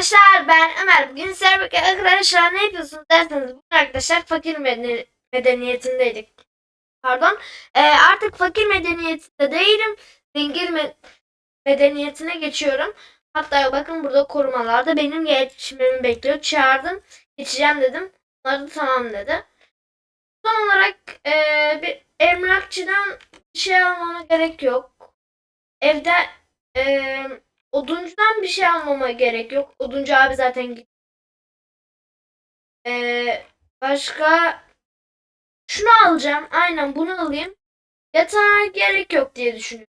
arkadaşlar ben Ömer. Bugün sizlerle arkadaşlar ne yapıyorsunuz derseniz bugün arkadaşlar fakir medeni- medeniyetindeydik. Pardon. Ee, artık fakir medeniyetinde değilim. Zengin me- medeniyetine geçiyorum. Hatta bakın burada korumalarda benim geçmemi bekliyor. Çağırdım. Geçeceğim dedim. Onlar da tamam dedi. Son olarak ee, bir emlakçıdan şey almama gerek yok. Evde ee, Oduncudan bir şey almama gerek yok. Oduncu abi zaten gitti. Ee, başka şunu alacağım. Aynen bunu alayım. Yatağa gerek yok diye düşünüyorum.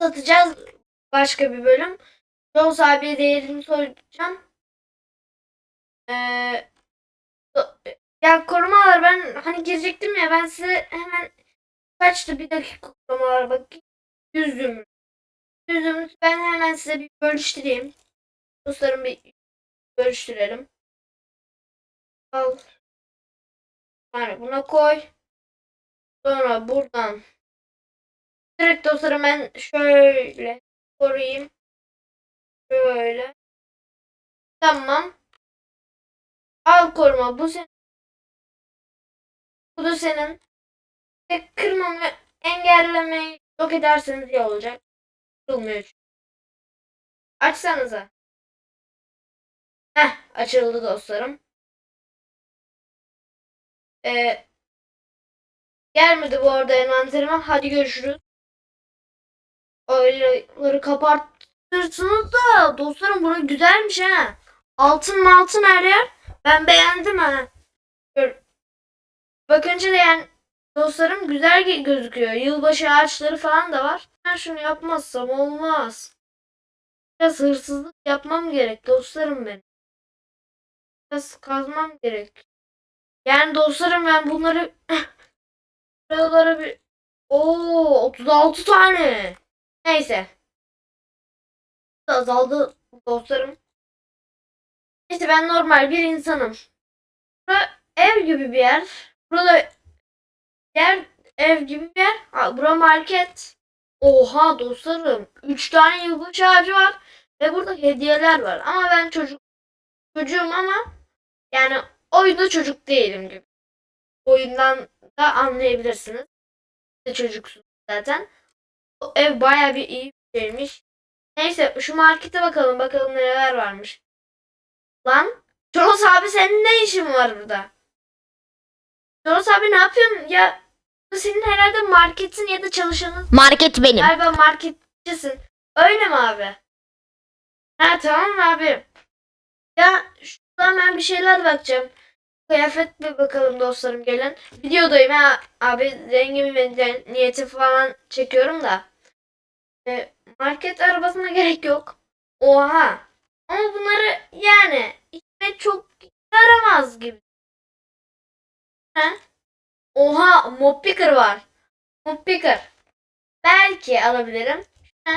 Satacağız başka bir bölüm. Jones abiye değerini soracağım. Ee, ya korumalar ben hani girecektim ya ben size hemen kaçtı bir dakika korumalar bakayım. Yüz. Yüzümüzü ben hemen size bir bölüştüreyim. Dostlarım bir bölüştürelim. Al. Yani buna koy. Sonra buradan direkt dostlarım ben şöyle koruyayım. Şöyle. Tamam. Al koruma. Bu senin. Bu da senin. Tek kırmamı engellemeyi yok ederseniz iyi olacak. Çünkü. Açsanıza. Heh açıldı dostlarım. Ee, gelmedi bu arada envanterime. Hadi görüşürüz. Oyları kapatırsınız da dostlarım burası güzelmiş ha. Altın altın her yer. Ben beğendim ha. Bakınca da yani dostlarım güzel gözüküyor. Yılbaşı ağaçları falan da var. Ben şunu yapmazsam olmaz. Biraz hırsızlık yapmam gerek dostlarım benim. Biraz kazmam gerek. Yani dostlarım ben bunları buralara bir Oo 36 tane. Neyse. Azaldı dostlarım. İşte ben normal bir insanım. Bura ev gibi bir yer. Burada yer ev gibi bir yer. Ha, bura market. Oha dostlarım. 3 tane yılbaşı ağacı var. Ve burada hediyeler var. Ama ben çocuk çocuğum ama yani oyunda çocuk değilim gibi. Oyundan da anlayabilirsiniz. De çocuksunuz zaten. O ev baya bir iyi bir şeymiş. Neyse şu markete bakalım. Bakalım neler varmış. Lan Çoros abi senin ne işin var burada? Çoros abi ne yapıyorsun? Ya senin herhalde marketin ya da çalışanın Market benim. Galiba marketçisin. Öyle mi abi? Ha tamam abi. Ya şuradan ben bir şeyler bakacağım. Kıyafet bir bakalım dostlarım gelin. Videodayım ha abi rengimi ve niyeti falan çekiyorum da. E, market arabasına gerek yok. Oha. Ama bunları yani içme çok yaramaz gibi. Ha? Oha mop picker var. Mop picker. Belki alabilirim. Ha?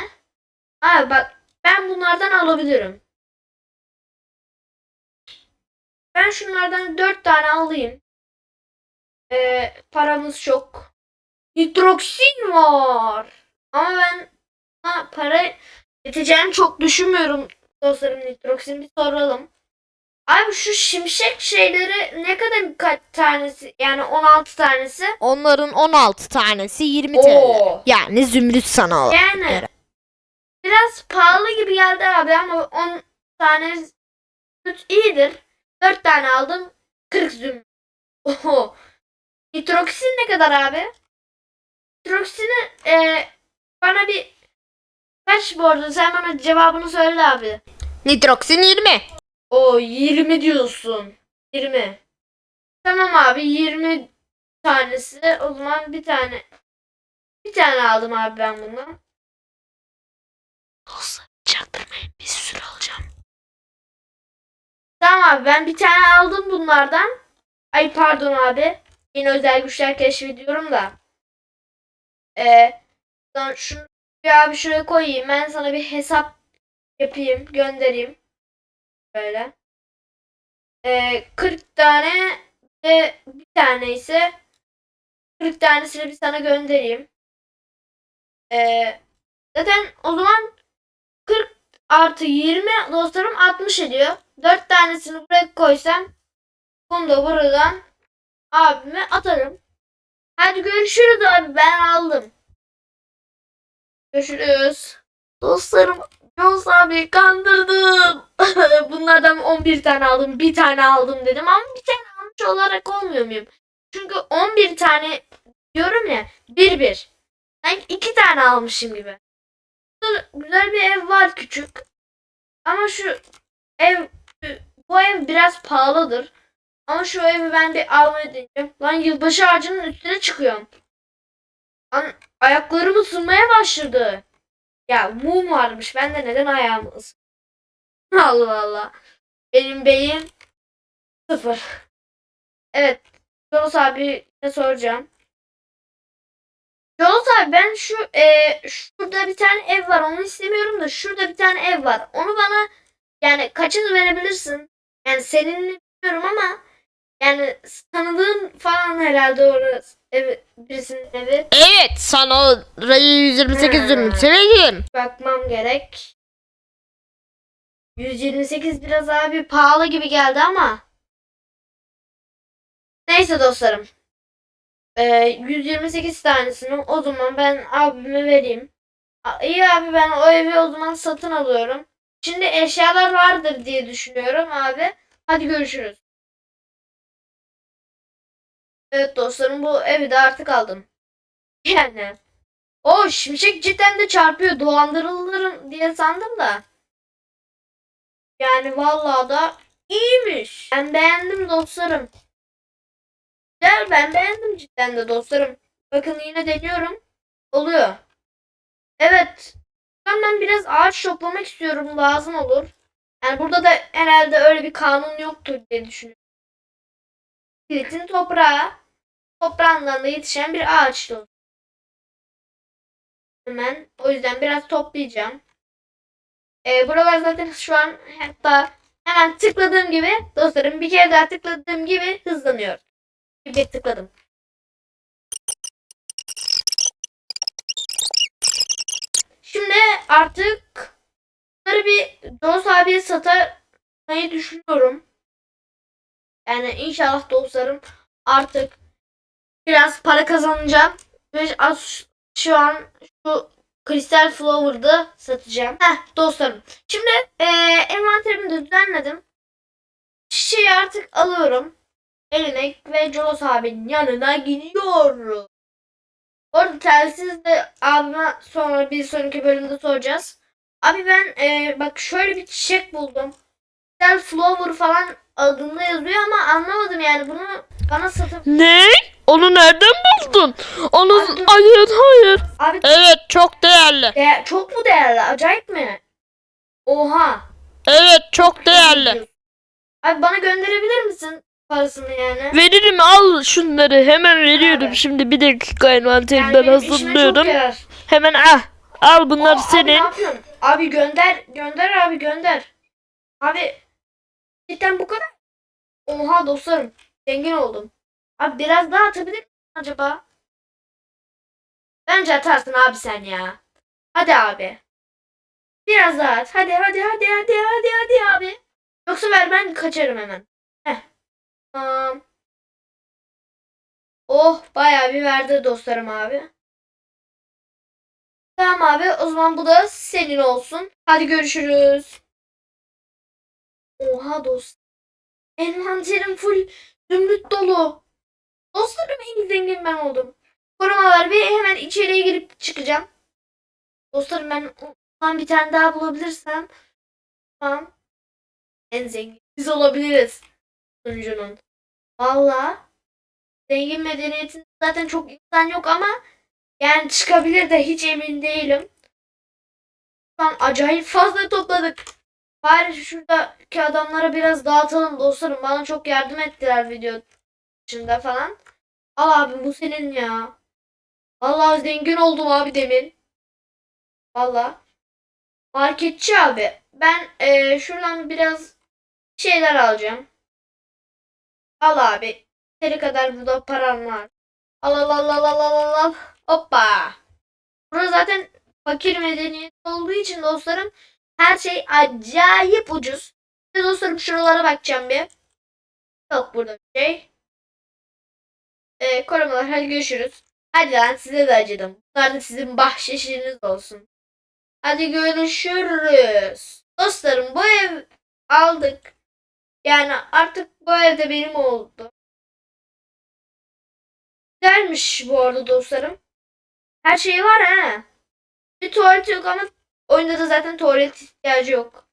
Abi bak ben bunlardan alabilirim. Ben şunlardan dört tane alayım. Ee, paramız çok. Nitroksin var. Ama ben ha, para yeteceğini çok düşünmüyorum dostlarım nitroksin bir soralım. Abi şu şimşek şeyleri ne kadar kaç tanesi yani 16 tanesi? Onların 16 tanesi 20 TL. Oo. Yani zümrüt sana. Yani göre. biraz pahalı gibi geldi abi ama 10 tane zümrüt iyidir. 4 tane aldım 40 zümrüt. Oho. Nitroksin ne kadar abi? Nitroksini e, bana bir kaç bu arada sen bana cevabını söyle abi. Nitroksin 20. O 20 diyorsun. 20. Tamam abi 20 tanesi. O zaman bir tane bir tane aldım abi ben bundan. Olsa çaktırmayın bir sürü alacağım. Tamam abi ben bir tane aldım bunlardan. Ay pardon abi. Yine özel güçler keşfediyorum da. Ee, şunu bir abi şuraya koyayım. Ben sana bir hesap yapayım. Göndereyim. Böyle. Ee, 40 tane ve bir tane ise 40 tanesini bir sana göndereyim. Ee, zaten o zaman 40 artı 20 dostlarım 60 ediyor. 4 tanesini buraya koysam bunu da buradan abime atarım. Hadi görüşürüz abi ben aldım. Görüşürüz. Dostlarım Jones abi kandırdım. Bunlardan 11 tane aldım. Bir tane aldım dedim ama bir tane almış olarak olmuyor muyum? Çünkü 11 tane diyorum ya bir bir. Sanki iki tane almışım gibi. Güzel bir ev var küçük. Ama şu ev bu ev biraz pahalıdır. Ama şu evi ben bir almaya deneyeceğim. Lan yılbaşı ağacının üstüne çıkıyorum. Lan ayaklarım ısınmaya başladı. Ya mum varmış. Ben de neden ayağımı ısın? Allah Allah. Benim beyin sıfır. Evet. Jonas abi ne soracağım. Jonas abi ben şu e, şurada bir tane ev var. Onu istemiyorum da şurada bir tane ev var. Onu bana yani kaçını verebilirsin? Yani senin bilmiyorum ama yani tanıdığın falan herhalde orası ev, birisinin evi. Evet sana orayı 128 Hmm. zümrüt vereyim. bakmam gerek. 128 biraz abi pahalı gibi geldi ama. Neyse dostlarım. Ee, 128 tanesini o zaman ben abime vereyim. İyi abi ben o evi o zaman satın alıyorum. Şimdi eşyalar vardır diye düşünüyorum abi. Hadi görüşürüz. Evet dostlarım bu evi de artık aldım. Yani. O şimşek cidden de çarpıyor. Dolandırılırım diye sandım da. Yani vallahi da iyiymiş. Ben beğendim dostlarım. Güzel ben beğendim cidden de dostlarım. Bakın yine deniyorum. Oluyor. Evet. Ben, biraz ağaç toplamak istiyorum. Lazım olur. Yani burada da herhalde öyle bir kanun yoktur diye düşünüyorum. Kilitin toprağı. Toprağından da yetişen bir ağaçtı. Hemen. O yüzden biraz toplayacağım. Ee, buralar zaten şu an hatta hemen tıkladığım gibi dostlarım bir kere daha tıkladığım gibi hızlanıyor. Bir tıkladım. Şimdi artık bunları bir Jones abiye satmayı düşünüyorum. Yani inşallah dostlarım artık biraz para kazanacağım. Ve az şu an şu Crystal Flower'da satacağım. Heh dostlarım. Şimdi eee envanterimi düzenledim. Çiçeği artık alıyorum. Eline ve Jolos abinin yanına gidiyorum. Orada telsiz de abime sonra bir sonraki bölümde soracağız. Abi ben eee, bak şöyle bir çiçek buldum. Crystal Flower falan adında yazıyor ama anlamadım yani bunu bana satıp Ne? Onu nereden buldun? Onu Abi hayır hayır. abi Evet çok değerli. değer- çok mu değerli acayip mi? Oha. Evet çok değerli. Abi bana gönderebilir misin parasını yani? Veririm al şunları hemen veriyorum şimdi bir dakika Yani envanterimden benim işime çok hazırlıyorum. yarar. Hemen ah al bunlar Abi ne senin. yapıyorsun? Abi gönder. Gönder abi gönder. Abi cidden bu kadar. Oha dostlarım. Zengin oldum. Abi biraz daha atabilir misin acaba? Bence atarsın abi sen ya. Hadi abi. Biraz daha at. Hadi hadi hadi hadi hadi hadi abi. Yoksa ver ben kaçarım hemen. Heh. Tamam. Oh bayağı bir verdi dostlarım abi. Tamam abi o zaman bu da senin olsun. Hadi görüşürüz. Oha dost. Envanterim full zümrüt dolu. Dostlarım en zengin ben oldum. Korumalar bir hemen içeriye girip çıkacağım. Dostlarım ben ondan bir tane daha bulabilirsem tamam. En zengin biz olabiliriz. Sunucunun. Valla zengin medeniyetin zaten çok insan yok ama yani çıkabilir de hiç emin değilim. An acayip fazla topladık. Bari şuradaki adamlara biraz dağıtalım dostlarım. Bana çok yardım ettiler video dışında falan. Al abi bu senin ya. Vallahi zengin oldum abi demin. Vallahi. Marketçi abi. Ben eee, şuradan biraz şeyler alacağım. Al abi. Seni kadar burada param var. Al al al al al al al. Hoppa. Burası zaten fakir medeniyet olduğu için dostlarım Her şey acayip ucuz. Şimdi dostlarım şuralara bakacağım bir. Yok burada bir şey. Ee, korumalar hadi görüşürüz. Hadi lan size de acıdım. Bunlar da sizin bahşişiniz olsun. Hadi görüşürüz. Dostlarım bu ev aldık. Yani artık bu evde benim oldu. Güzelmiş bu arada dostlarım. Her şey var ha. Bir tuvalet yok ama oyunda da zaten tuvalet ihtiyacı yok.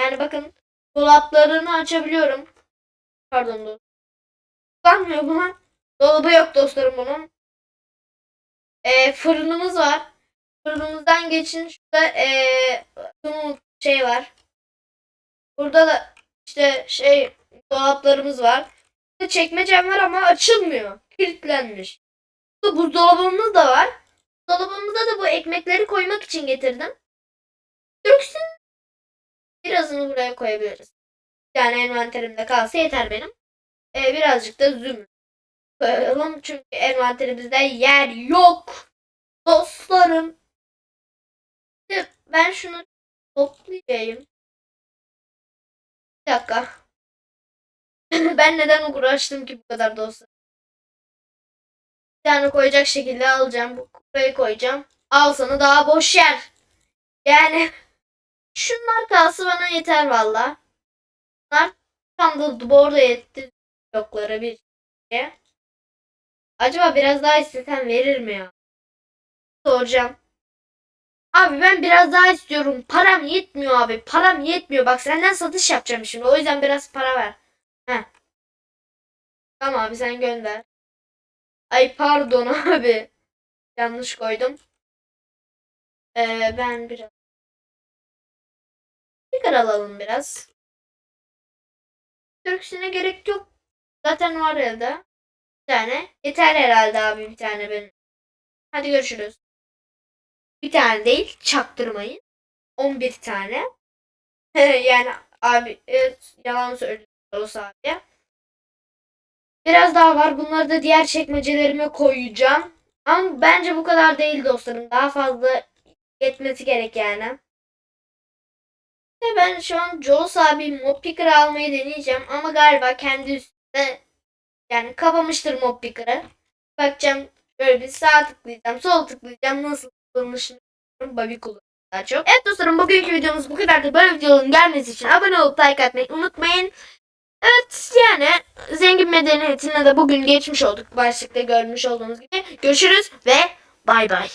Yani bakın dolaplarını açabiliyorum. Pardon dostum. Kullanmıyor bu. Dolabı yok dostlarım bunun. Ee, fırınımız var. Fırınımızdan geçin şurada bunun şey var. Burada da işte şey dolaplarımız var. Burada çekmecem var ama açılmıyor. Kilitlenmiş. Burada buzdolabımız da var. Dolabımıza da bu ekmekleri koymak için getirdim. Döksün. Birazını buraya koyabiliriz. Tane envanterimde kalsa yeter benim. Ee, birazcık da zümrüt koyalım. Çünkü envanterimizde yer yok. Dostlarım. Ben şunu toplayayım. Bir dakika. ben neden uğraştım ki bu kadar dostlar? Bir tane koyacak şekilde alacağım. Bu buraya koyacağım. Al sana daha boş yer. Yani şunlar kalsı bana yeter valla. Bunlar tam da borda yetti bloklara bir şey. Acaba biraz daha istesem verir mi ya? Soracağım. Abi ben biraz daha istiyorum. Param yetmiyor abi. Param yetmiyor. Bak senden satış yapacağım şimdi. O yüzden biraz para ver. Heh. Tamam abi sen gönder. Ay pardon abi. Yanlış koydum. Ee, ben biraz. Sticker alalım biraz. Türküsüne gerek yok. Zaten var elde. Tane. Yeter herhalde abi bir tane benim. Hadi görüşürüz. Bir tane değil. Çaktırmayın. 11 tane. yani abi evet, yalan söylüyorum olsa abi. Biraz daha var. Bunları da diğer çekmecelerime koyacağım. Ama bence bu kadar değil dostlarım. Daha fazla yetmesi gerek yani. Ve ben şu an Jaws abi Mob Picker almayı deneyeceğim. Ama galiba kendi üstüne yani kapamıştır Mob. Bakacağım böyle bir sağ tıklayacağım. Sol tıklayacağım. Nasıl kullanılışını. Bobby kullanıyor daha çok. Evet dostlarım bugünkü videomuz bu kadardı. Böyle videoların gelmesi için abone olup like atmayı unutmayın. Evet yani zengin medeniyetine de bugün geçmiş olduk. Başlıkta görmüş olduğunuz gibi. Görüşürüz ve bay bay.